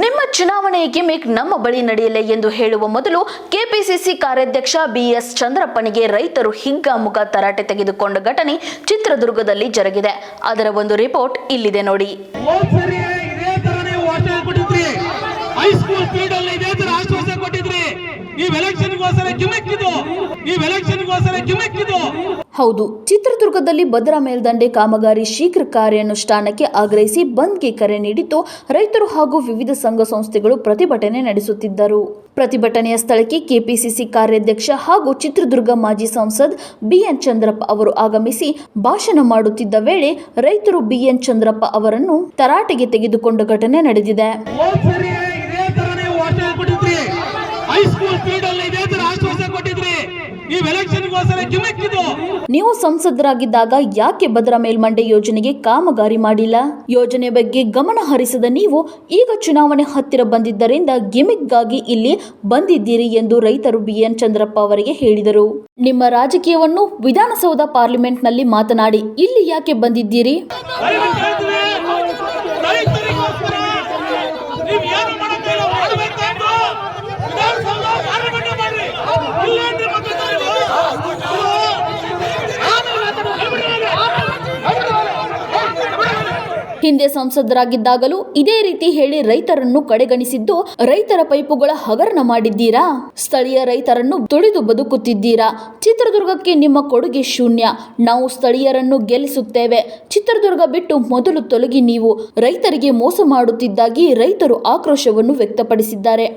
ನಿಮ್ಮ ಚುನಾವಣೆ ಗಿಮಿಕ್ ನಮ್ಮ ಬಳಿ ನಡೆಯಲಿ ಎಂದು ಹೇಳುವ ಮೊದಲು ಕೆಪಿಸಿಸಿ ಕಾರ್ಯಾಧ್ಯಕ್ಷ ಬಿಎಸ್ ಚಂದ್ರಪ್ಪನಿಗೆ ರೈತರು ಹಿಗ್ಗಾಮುಖ ತರಾಟೆ ತೆಗೆದುಕೊಂಡ ಘಟನೆ ಚಿತ್ರದುರ್ಗದಲ್ಲಿ ಜರುಗಿದೆ. ಅದರ ಒಂದು ರಿಪೋರ್ಟ್ ಇಲ್ಲಿದೆ ನೋಡಿ. ಹೈಸ್ಕೂಲ್ ಇದೇ ತರ ಆಶ್ವಾಸನೆ ಕೊಟ್ಟಿದ್ರಿ. ನೀವ್ ನೀವ್ ಹೌದು ಚಿತ್ರದುರ್ಗದಲ್ಲಿ ಭದ್ರಾ ಮೇಲ್ದಂಡೆ ಕಾಮಗಾರಿ ಶೀಘ್ರ ಕಾರ್ಯಾನುಷ್ಠಾನಕ್ಕೆ ಆಗ್ರಹಿಸಿ ಬಂದ್ಗೆ ಕರೆ ನೀಡಿದ್ದು ರೈತರು ಹಾಗೂ ವಿವಿಧ ಸಂಘ ಸಂಸ್ಥೆಗಳು ಪ್ರತಿಭಟನೆ ನಡೆಸುತ್ತಿದ್ದರು. ಪ್ರತಿಭಟನೆಯ ಸ್ಥಳಕ್ಕೆ ಕೆಪಿಸಿಸಿ ಕಾರ್ಯಾಧ್ಯಕ್ಷ ಹಾಗೂ ಚಿತ್ರದುರ್ಗ ಮಾಜಿ ಸಂಸದ್ ಬಿಎನ್ ಚಂದ್ರಪ್ಪ ಅವರು ಆಗಮಿಸಿ ಭಾಷಣ ಮಾಡುತ್ತಿದ್ದ ವೇಳೆ ರೈತರು ಬಿಎನ್ ಚಂದ್ರಪ್ಪ ಅವರನ್ನು ತರಾಟೆಗೆ ತೆಗೆದುಕೊಂಡ ಘಟನೆ ನಡೆದಿದೆ ಹೋದ್ ಸರಿ ಇದೇ ತರ ನೀವು ವಾರ್ತೆ ಕೊಟ್ಟಿದ್ರಿ ಹೈಸ್ಕೂಲ್ ಫೀಲ್ಡ್ ಅಲ್ಲಿ ಇದೇ ಕೊಟ್ಟಿದ್ರಿ. ನೀವು ಸಂಸದರಾಗಿದ್ದಾಗ ಯಾಕೆ ಭದ್ರಾ ಮೇಲ್ಮಂಡೆ ಯೋಜನೆಗೆ ಕಾಮಗಾರಿ ಮಾಡಿಲ್ಲ? ಯೋಜನೆ ಬಗ್ಗೆ ಗಮನ ಹರಿಸದ ನೀವು ಈಗ ಚುನಾವಣೆ ಹತ್ತಿರ ಬಂದಿದ್ದರಿಂದ ಗಿಮಿಕ್ಗಾಗಿ ಇಲ್ಲಿ ಬಂದಿದ್ದೀರಿ ಎಂದು ರೈತರು ಬಿಎನ್ ಚಂದ್ರಪ್ಪ ಅವರಿಗೆ ಹೇಳಿದರು. ನಿಮ್ಮ ರಾಜಕೀಯವನ್ನು ವಿಧಾನಸೌಧ ಪಾರ್ಲಿಮೆಂಟ್ನಲ್ಲಿ ಮಾತನಾಡಿ ಇಲ್ಲಿ ಯಾಕೆ ಬಂದಿದ್ದೀರಿ ದಯವಿಟ್ಟು ಹೇಳ್ತೀನಿ, ರೈತರಿಗೋಸ್ಕರ ನೀವ್ ಏನು ಮಾಡಕ್ಕಿಲ್ಲ ಮಾಡ್ಬೇಕಂತ ವಿಧಾನಸೌಧ ಪಾರ್ಲಿಮೆಂಟ್ ಮಾಡ್ರಿ ಇಲ್ಲೇ ನಿಮ್ಮ ಕೈಯಲ್ಲಿ ಹಿಂದೆ ಸಂಸದರಾಗಿದ್ದಾಗಲೂ ಇದೇ ರೀತಿ ಹೇಳಿ ರೈತರನ್ನು ಕಡೆಗಣಿಸಿದ್ದು, ರೈತರ ಪೈಪುಗಳ ಹಗರಣ ಮಾಡಿದ್ದೀರಾ? ಸ್ಥಳೀಯ ರೈತರನ್ನು ತುಳಿದು ಬದುಕುತ್ತಿದ್ದೀರಾ? ಚಿತ್ರದುರ್ಗಕ್ಕೆ ನಿಮ್ಮ ಕೊಡುಗೆ ಶೂನ್ಯ. ನಾವು ಸ್ಥಳೀಯರನ್ನು ಗೆಲ್ಲಿಸುತ್ತೇವೆ. ಚಿತ್ರದುರ್ಗ ಬಿಟ್ಟು ಮೊದಲು ತೊಲಗಿ ನೀವು. ರೈತರಿಗೆ ಮೋಸ ಮಾಡುತ್ತಿದ್ದಾಗಿ ರೈತರು ಆಕ್ರೋಶವನ್ನು ವ್ಯಕ್ತಪಡಿಸಿದ್ದಾರೆ.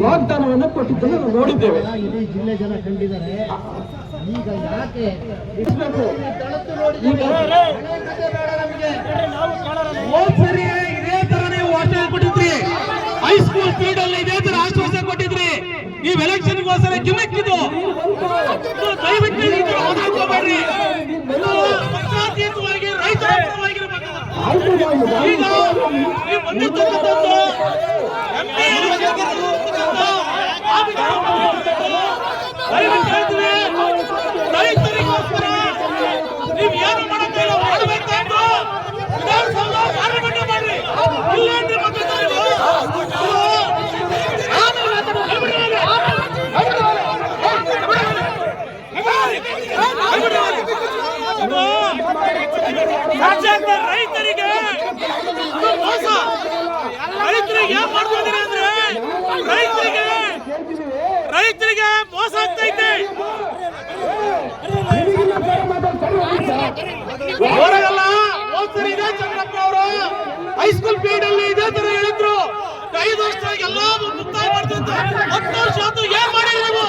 ವಾಗ್ದಾನವನ್ನು ಕೊಟ್ಟಿದ್ದನ್ನು ನಾವು ನೋಡಿದ್ದೇವೆ. ಜಿಲ್ಲೆ ಜನ ಕಂಡಿದ್ದಾರೆ. ಈಗ ಯಾಕೆ? ಈಗ ಸರಿ ಇದೇ ತರ ನೀವು ವಾರ್ತೆ ಕೊಟ್ಟಿದ್ರಿ ಹೈಸ್ಕೂಲ್ ಫೀಲ್ಡ್ ಅಲ್ಲಿ ಇದೇ ತರ ಆಶ್ವಾಸನೆ ಕೊಟ್ಟಿದ್ರಿ. ನೀವು ಎಲೆಕ್ಷನ್ ಗೋಸ್ಕರ ಗಿಮಿಕ್ಕಿದು ದಯವಿಟ್ಟು ಈ ತರ ಮಾತಾಡ್ಕೋಬೇಡ್ರಿ ಇದು ಪಕ್ಷಾತೀತವಾಗಿ ರೈತರ ಪರವಾಗಿರ್ಬೇಕು. ಈಗ ನೀವು ಬಂದಿರ್ತಕ್ಕಂಥದ್ದು MP ಎಲೆಕ್ಷನ್ ದಯವಿಟ್ಟು ಹೇಳ್ತೀನಿ, ರೈತರಿಗೋಸ್ಕರ ನೀವು ಏನು ಮಾಡಬೇಕು ಮಾಡ್ಬೇಕಂತ ವಿಧಾನಸೌಧ ಪಾರ್ಲಿಮೆಂಟ್ ಮಾಡ್ರಿ ಇಲ್ಲೇ ನಿಮ್ಮ ರಾಜ್ಯಾದ್ಯಂತ ರೈತರಿಗೆ ಮೋಸ. ರೈತರಿಗೆ ಏನ್ ಮಾಡ್ತಿದ್ದೀರಿ ಅಂದ್ರೆ ರೈತರಿಗೆ ರೈತರಿಗೆ ಮೋಸ ಆಗ್ತೈತೆ ಹೊರಗಲ್ಲ ಹೋಗ್ತಾರೆ ಇದೇ ಚಂದ್ರಪ್ಪ ಅವರು. ಹೈಸ್ಕೂಲ್ ಪೀರಿಯಡ್ ಅಲ್ಲಿ ಇದೇ ತರ ಹೇಳಿದ್ರು. ಐದು ವರ್ಷ ಎಲ್ಲಾ ಮುಕ್ತಾಯ ಮಾಡ್ತಿದ್ದೆ ಹತ್ತು ವರ್ಷ ಆಯ್ತು ಏನ್ ಮಾಡಿ ನೀವು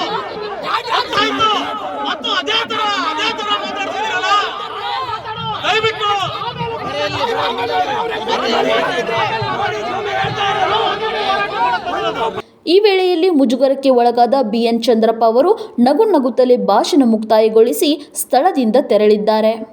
ಗೊತ್ತಾಯ್ತು ಮತ್ತು ಅದೇ ತರ ಅದೇ ತರ ಮಾತಾಡ್ತಿದ್ದೀರಲ್ಲ ದಯವಿಟ್ಟು ಈ ವೇಳೆಯಲ್ಲಿ ಮುಜುಗರಕ್ಕೆ ಒಳಗಾದ ಬಿಎನ್ ಚಂದ್ರಪ್ಪ ಅವರು ನಗು ನಗುತ್ತಲೇ ಭಾಷಣ ಮುಕ್ತಾಯಗೊಳಿಸಿ ಸ್ಥಳದಿಂದ ತೆರಳಿದ್ದಾರೆ.